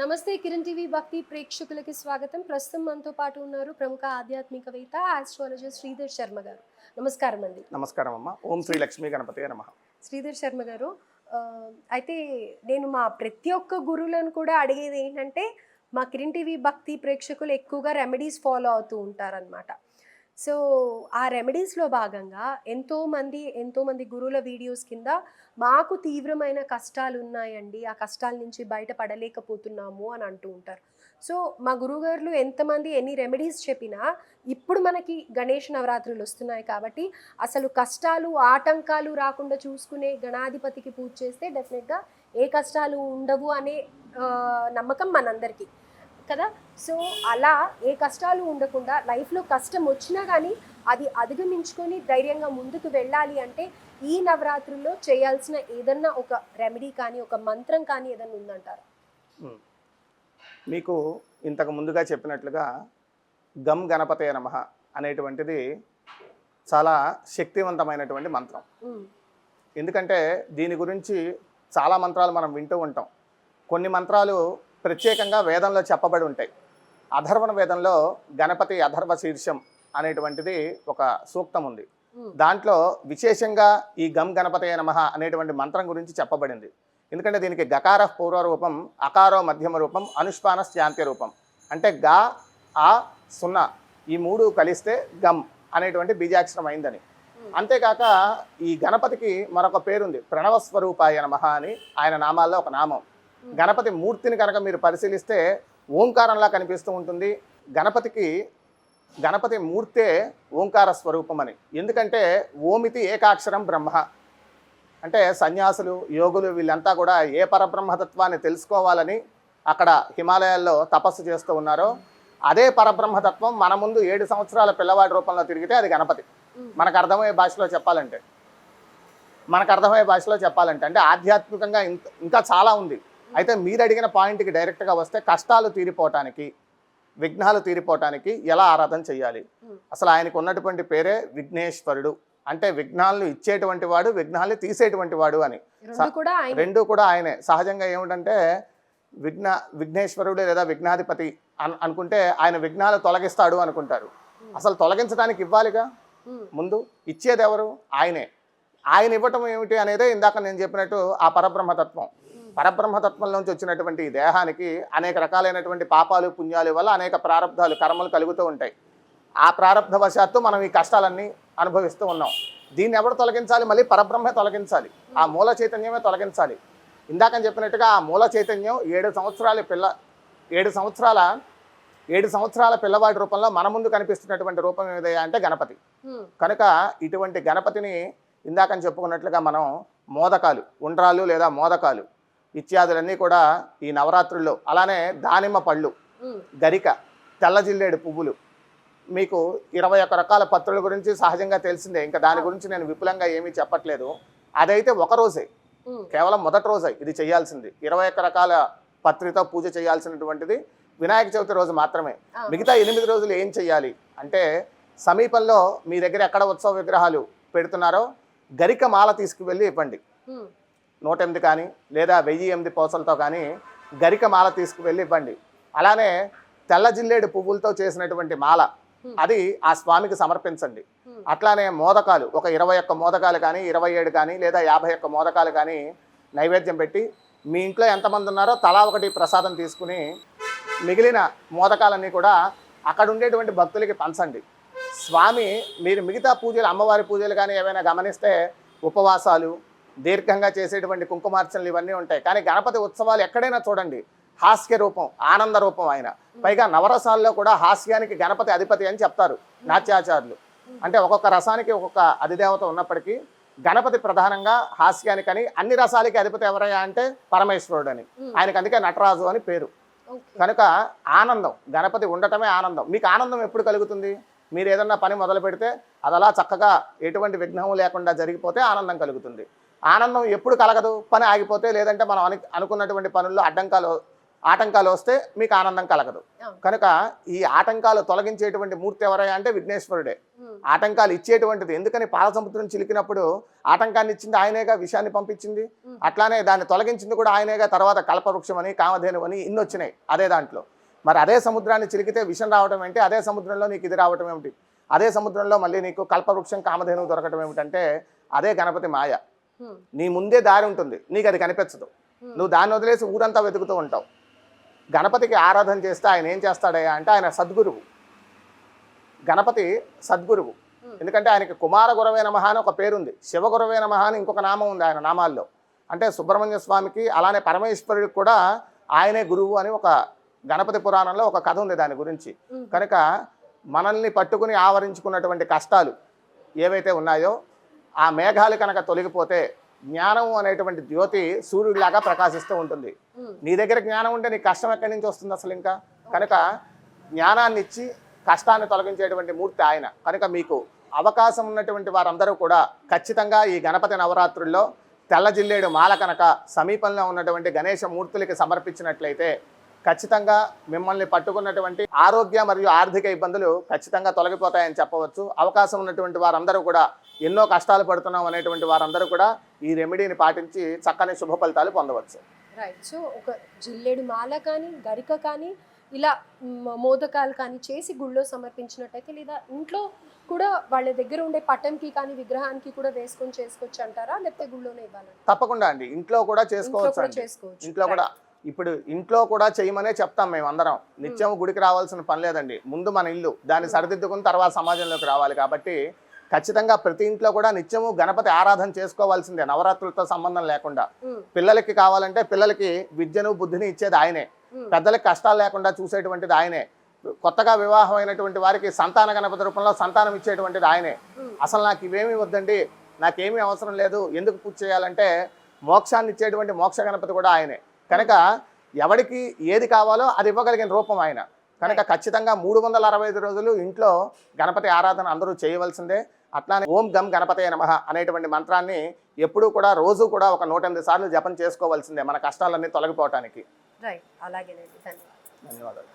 నమస్తే కిరణ్ టీవీ భక్తి ప్రేక్షకులకి స్వాగతం. ప్రస్తుతం మనతో పాటు ఉన్నారు ప్రముఖ ఆధ్యాత్మికవేత్త ఆస్ట్రాలజిస్ట్ శ్రీధర్ శర్మ గారు. నమస్కారం అండి. నమస్కారం అమ్మ. ఓం శ్రీ లక్ష్మీ గణపతి నమ. శ్రీధర్ శర్మ గారు అయితే నేను మా ప్రతి ఒక్క గురువులను కూడా అడిగేది ఏంటంటే మా కిరణ్ టీవీ భక్తి ప్రేక్షకులు ఎక్కువగా రెమెడీస్ ఫాలో అవుతూ ఉంటారనమాట సో ఆ రెమెడీస్లో భాగంగా ఎంతోమంది ఎంతోమంది గురువుల వీడియోస్ కింద మాకు తీవ్రమైన కష్టాలు ఉన్నాయండి ఆ కష్టాల నుంచి బయటపడలేకపోతున్నాము అని అంటూ ఉంటారు. సో మా గురువుగారులు ఎంతమంది ఎన్ని రెమెడీస్ చెప్పినా ఇప్పుడు మనకి గణేష్ నవరాత్రులు వస్తున్నాయి కాబట్టి అసలు కష్టాలు ఆటంకాలు రాకుండా చూసుకునే గణాధిపతికి పూజ చేస్తే డెఫినెట్గా ఏ కష్టాలు ఉండవు అనే నమ్మకం మనందరికీ. కదా? సో అలా ఏ కష్టాలు ఉండకుండా లైఫ్లో కష్టం వచ్చినా కానీ అది అధిగమించుకొని ధైర్యంగా ముందుకు వెళ్ళాలి అంటే ఈ నవరాత్రుల్లో చేయాల్సిన ఏదన్నా ఒక రెమెడీ కానీ ఒక మంత్రం కానీ ఏదన్నా ఉందంటారు. మీకు ఇంతకు ముందుగా చెప్పినట్లుగా గమ్ గణపతయ నమ అనేటువంటిది చాలా శక్తివంతమైనటువంటి మంత్రం. ఎందుకంటే దీని గురించి చాలా మంత్రాలు మనం వింటూ ఉంటాం. కొన్ని మంత్రాలు ప్రత్యేకంగా వేదంలో చెప్పబడి ఉంటాయి. అధర్వణ వేదంలో గణపతి అధర్వ శీర్షం అనేటువంటిది ఒక సూక్తం ఉంది. దాంట్లో విశేషంగా ఈ గమ్ గణపతయ నమ అనేటువంటి మంత్రం గురించి చెప్పబడింది. ఎందుకంటే దీనికి గకార పూర్వ రూపం అకారో మధ్యమ రూపం అనుష్పాన శాంత్య రూపం. అంటే గా ఆ సున్నా ఈ మూడు కలిస్తే గమ్ అనేటువంటి బీజాక్షరం అయిందని అంతేకాక ఈ గణపతికి మరొక పేరుంది. ప్రణవ స్వరూపాయ నమ అని ఆయన నామాల్లో ఒక నామం. గణపతి మూర్తిని కనుక మీరు పరిశీలిస్తే ఓంకారంలా కనిపిస్తూ ఉంటుంది. గణపతికి గణపతి మూర్తే ఓంకార స్వరూపం అని ఎందుకంటే ఓమితి ఏకాక్షరం బ్రహ్మ. అంటే సన్యాసులు యోగులు వీళ్ళంతా కూడా ఏ పరబ్రహ్మతత్వాన్ని తెలుసుకోవాలని అక్కడ హిమాలయాల్లో తపస్సు చేస్తూ ఉన్నారో అదే పరబ్రహ్మతత్వం మన ముందు ఏడు సంవత్సరాల పిల్లవాడి రూపంలో తిరిగితే అది గణపతి. మనకు అర్థమయ్యే భాషలో చెప్పాలంటే. మనకు అర్థమయ్యే భాషలో చెప్పాలంటే. అంటే ఆధ్యాత్మికంగా ఇంకా చాలా ఉంది. అయితే మీరు అడిగిన పాయింట్కి డైరెక్ట్గా వస్తే కష్టాలు తీరిపోవటానికి విఘ్నాలు తీరిపోవటానికి ఎలా ఆరాధన చేయాలి? అసలు ఆయనకు ఉన్నటువంటి పేరే విఘ్నేశ్వరుడు. అంటే విఘ్నాలను ఇచ్చేటువంటి వాడు విఘ్నాలు తీసేటువంటి వాడు అని. రెండు కూడా ఆయన. సహజంగా ఏమిటంటే విఘ్న విఘ్నేశ్వరుడు లేదా విఘ్నాధిపతి అన్ అనుకుంటే ఆయన విఘ్నాలు తొలగిస్తాడు అనుకుంటారు. అసలు తొలగించడానికి ఇవ్వాలిగా? ముందు ఇచ్చేది ఎవరు? ఆయనే. ఆయన ఇవ్వటం ఏమిటి అనేదే ఇందాక నేను చెప్పినట్టు ఆ పరబ్రహ్మతత్వం. పరబ్రహ్మతత్వంలోంచి వచ్చినటువంటి ఈ దేహానికి అనేక రకాలైనటువంటి పాపాలు పుణ్యాలు వల్ల అనేక ప్రారంధాలు కర్మలు కలుగుతూ ఉంటాయి. ఆ ప్రారంధవశాత్తు మనం ఈ కష్టాలన్నీ అనుభవిస్తూ ఉన్నాం. దీన్ని ఎవరు తొలగించాలి? మళ్ళీ పరబ్రహ్మే తొలగించాలి. ఆ మూల చైతన్యమే తొలగించాలి. ఇందాక చెప్పినట్టుగా ఆ మూల చైతన్యం ఏడు సంవత్సరాల పిల్ల ఏడు సంవత్సరాల ఏడు సంవత్సరాల పిల్లవాడి రూపంలో మన ముందు కనిపిస్తున్నటువంటి రూపం ఏదయ్యా అంటే గణపతి. కనుక ఇటువంటి గణపతిని ఇందాకని చెప్పుకున్నట్లుగా మనం మోదకాలు ఉండ్రాలు లేదా మోదకాలు ఇత్యాదులన్నీ కూడా ఈ నవరాత్రుల్లో. అలానే దానిమ్మ పళ్ళు గరిక తెల్ల జిల్లేడు పువ్వులు. మీకు ఇరవై ఒక్క రకాల పత్రుల గురించి సహజంగా తెలిసిందే. ఇంకా దాని గురించి నేను విపులంగా ఏమీ చెప్పట్లేదు. అదైతే ఒక రోజే. కేవలం మొదటి రోజే ఇది చేయాల్సింది. ఇరవై ఒక్క రకాల పత్రితో పూజ చేయాల్సినటువంటిది వినాయక చవితి రోజు మాత్రమే. మిగతా ఎనిమిది రోజులు ఏం చేయాలి? అంటే సమీపంలో మీ దగ్గర ఎక్కడ ఉత్సవ విగ్రహాలు పెడుతున్నారో గరిక మాల తీసుకువెళ్ళి ఇవ్వండి. నూట ఎనిమిది కానీ లేదా వెయ్యి ఎనిమిది పూసలతో కానీ గరిక మాల తీసుకువెళ్ళి ఇవ్వండి. అలానే తెల్ల జిల్లేడు పువ్వులతో చేసినటువంటి మాల అది ఆ స్వామికి సమర్పించండి. అట్లానే మోదకాలు ఒక ఇరవై ఒక్క మోదకాలు కానీ ఇరవై ఏడు కానీ లేదా యాభై ఒక్క మోదకాలు కానీ నైవేద్యం పెట్టి మీ ఇంట్లో ఎంతమంది ఉన్నారో తలా ఒకటి ప్రసాదం తీసుకుని మిగిలిన మోదకాలన్నీ కూడా అక్కడ ఉండేటువంటి భక్తులకి పంచండి. స్వామి మీరు మిగతా పూజలు అమ్మవారి పూజలు కానీ ఏమైనా గమనిస్తే ఉపవాసాలు దీర్ఘంగా చేసేటువంటి కుంకుమార్చనలు ఇవన్నీ ఉంటాయి. కానీ గణపతి ఉత్సవాలు ఎక్కడైనా చూడండి. హాస్య రూపం ఆనంద రూపం ఆయన పైగా నవరసాల్లో కూడా హాస్యానికి గణపతి అధిపతి అని చెప్తారు నాట్యాచారులు అంటే ఒక్కొక్క రసానికి ఒక్కొక్క అధిదేవత ఉన్నప్పటికీ గణపతి ప్రధానంగా హాస్యానికని అన్ని రసాలకి అధిపతి ఎవరయ్యా అంటే పరమేశ్వరుడు అని ఆయనకి అందుకే నటరాజు అని పేరు. కనుక ఆనందం గణపతి ఉండటమే ఆనందం. మీకు ఆనందం ఎప్పుడు కలుగుతుంది? మీరు ఏదన్నా పని మొదలు పెడితే అది అలా చక్కగా ఎటువంటి విఘ్నము లేకుండా జరిగిపోతే ఆనందం కలుగుతుంది. ఆనందం ఎప్పుడు కలగదు. పని ఆగిపోతే లేదంటే మనం అను అనుకున్నటువంటి పనుల్లో అడ్డంకాలు ఆటంకాలు వస్తే మీకు ఆనందం కలగదు. కనుక ఈ ఆటంకాలు తొలగించేటువంటి మూర్తి ఎవరయ్యా అంటే విఘ్నేశ్వరుడే. ఆటంకాలు ఇచ్చేటువంటిది. ఎందుకని పాలసముద్రం చిలికినప్పుడు ఆటంకాన్ని ఇచ్చింది ఆయనేగా విషయాన్ని పంపించింది. అట్లానే దాన్ని తొలగించింది కూడా ఆయనేగా తర్వాత కల్పవృక్షం అని కామధేను అని ఇన్ని వచ్చినాయి అదే దాంట్లో. మరి అదే సముద్రాన్ని చిలికితే విషం రావటం ఏంటి? అదే సముద్రంలో నీకు ఇది రావటం ఏమిటి? అదే సముద్రంలో మళ్ళీ నీకు కల్పవృక్షం కామధేను దొరకటం ఏమిటంటే అదే గణపతి మాయ. నీ ముందే దారి ఉంటుంది. నీకు అది కనిపించదు. నువ్వు దాన్ని వదిలేసి ఊరంతా వెతుకుతూ ఉంటావు. గణపతికి ఆరాధన చేస్తే ఆయన ఏం చేస్తాడయ్యా అంటే ఆయన సద్గురువు. గణపతి సద్గురువు. ఎందుకంటే ఆయనకి కుమార గురవే నమః అని ఒక పేరుంది. శివ గురవే నమః అని ఇంకొక నామం ఉంది ఆయన నామాల్లో. అంటే సుబ్రహ్మణ్య స్వామికి అలానే పరమేశ్వరుడికి కూడా ఆయనే గురువు అని ఒక గణపతి పురాణంలో ఒక కథ ఉంది దాని గురించి. కనుక మనల్ని పట్టుకుని ఆవరించుకున్నటువంటి కష్టాలు ఏవైతే ఉన్నాయో ఆ మేఘాలు కనుక తొలగిపోతే జ్ఞానం అనేటువంటి జ్యోతి సూర్యుడిలాగా ప్రకాశిస్తూ ఉంటుంది. నీ దగ్గర జ్ఞానం ఉంటే నీ కష్టం ఎక్కడి నుంచి వస్తుంది అసలు ఇంకా? కనుక జ్ఞానాన్ని ఇచ్చి కష్టాన్ని తొలగించేటువంటి మూర్తి ఆయన. కనుక మీకు అవకాశం ఉన్నటువంటి వారందరూ కూడా ఖచ్చితంగా ఈ గణపతి నవరాత్రుల్లో తెల్ల జిల్లేడు మాల కనుక సమీపంలో ఉన్నటువంటి గణేష మూర్తులకి సమర్పించినట్లయితే ఖచ్చితంగా మిమ్మల్ని పట్టుకున్నటువంటి ఆరోగ్య మరియు ఆర్థిక ఇబ్బందులు ఖచ్చితంగా తొలగిపోతాయని చెప్పవచ్చు. అవకాశం ఉన్నటువంటి వారందరూ కూడా ఎన్నో కష్టాలు పడుతున్నాం అనేటువంటి వారందరూ కూడా ఈ రెమెడీని పాటించి చక్కని శుభ ఫలితాలు పొందవచ్చు. రైట్ సో ఒక జిల్లేడు మాల కానీ గరిక కానీ ఇలా మోదకాలు కానీ చేసి గుళ్ళో సమర్పించినట్టయితే లేదా ఇంట్లో కూడా వాళ్ళ దగ్గర ఉండే పటంకి కానీ విగ్రహానికి కూడా వేసుకొని చేసుకోవచ్చు అంటారా? లేకపోతే గుళ్ళోనే ఇవ్వాలంటారా? తప్పకుండా అండి. ఇంట్లో కూడా చేసుకోవచ్చు. ఇంట్లో కూడా ఇప్పుడు ఇంట్లో కూడా చేయమనే చెప్తాం మేము అందరం. నిత్యం గుడికి రావాల్సిన పని లేదండి. ముందు మన ఇల్లు దాన్ని సరిదిద్దుకుని తర్వాత సమాజంలోకి రావాలి కాబట్టి ఖచ్చితంగా ప్రతి ఇంట్లో కూడా నిత్యము గణపతి ఆరాధన చేసుకోవాల్సిందే నవరాత్రులతో సంబంధం లేకుండా. పిల్లలకి కావాలంటే పిల్లలకి విద్యను బుద్ధిని ఇచ్చేది ఆయనే. పెద్దలకి కష్టాలు లేకుండా చూసేటువంటిది ఆయనే. కొత్తగా వివాహం అయినటువంటి వారికి సంతాన గణపతి రూపంలో సంతానం ఇచ్చేటువంటిది ఆయనే. అసలు నాకు ఇవేమీ వద్దండి నాకేమీ అవసరం లేదు ఎందుకు పూజ చేయాలంటే మోక్షాన్ని ఇచ్చేటువంటి మోక్ష గణపతి కూడా ఆయనే. కనుక ఎవరికి ఏది కావాలో అది ఇవ్వగలిగిన రూపం ఆయన. కనుక ఖచ్చితంగా మూడు వందల అరవై ఐదు రోజులు ఇంట్లో గణపతి ఆరాధన అందరూ చేయవలసిందే. అట్లానే ఓం గం గణపతయ నమః అనేటువంటి మంత్రాన్ని ఎప్పుడూ కూడా రోజు కూడా ఒక నూట ఎనిమిది సార్లు జపం చేసుకోవాల్సిందే మన కష్టాలన్నీ తొలగిపోవటానికి. ధన్యవాదాలు.